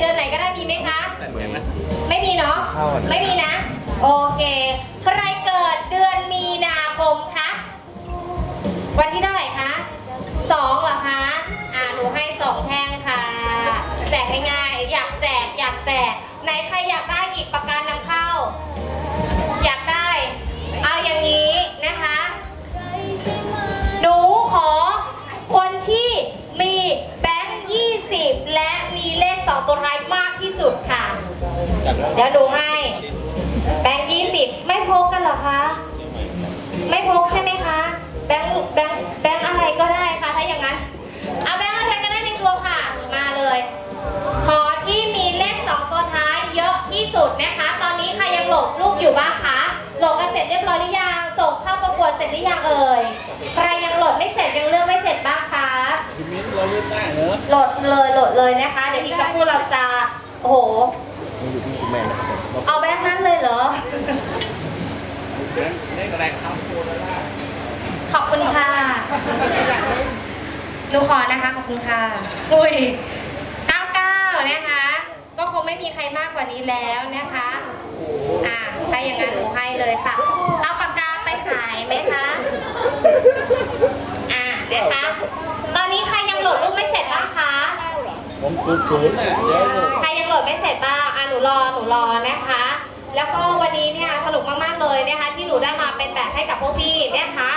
เดือนไหนก็ได้มีไหมคะเหมือนไหมไม่มีเนาะเข้าอะไม่มีนะ โอเค ใครเกิดเดือนมีนาคมคะ วันที่เท่าไหร่คะสองเหรอคะ อ่า หนูให้สองแท่งค่ะ แจกง่ายๆอยากแจกอยากแจกไหนใครอยากได้อีกประกันนำเข้า มีเลขสองตัวท้ายมากที่สุดค่ะ เดี๋ยวดูให้ แบงค์20ไม่พกกันเหรอคะ ไม่พกใช่ไหมคะ แบงค์แบงค์แบงค์อะไรก็ได้ค่ะ ถ้าอย่างนั้น เอาแบงค์อะไรก็ได้ในตัวค่ะ มาเลย ขอที่มีเลขสองตัวท้ายเยอะที่สุดนะคะ ตอนนี้ใครยังหลดรูปอยู่บ้างคะ ได้เหรอโหลดเลยโหลดเลยนะคะ เดี๋ยวอีกสักครู่เราจะโอ้โหมันอยู่ที่คุณแม่นะครับผมเอาแบงค์นั้นเลยเหรอ ได้แรงครับขอบคุณค่ะหนูขอนะคะขอบคุณค่ะอุ้ย99นะคะ ก็คงไม่มีใครมากกว่านี้แล้วนะคะอ่าถ้าอย่างนั้นหนูให้เลยค่ะ เอาปากกาไปขายไหมคะ อ่าเดี๋ยวคะ ไม่เสร็จบ้างคะ ผมศูนย์ศูนย์น่ะเดี๋ยวหนูใครยังโหลดไม่เสร็จบ้างอะหนูรอ หนูรอนะคะ แล้วก็วันนี้เนี่ยสนุกมากๆเลยนะคะที่หนูได้มาเป็นแบบให้กับพวกพี่นะคะ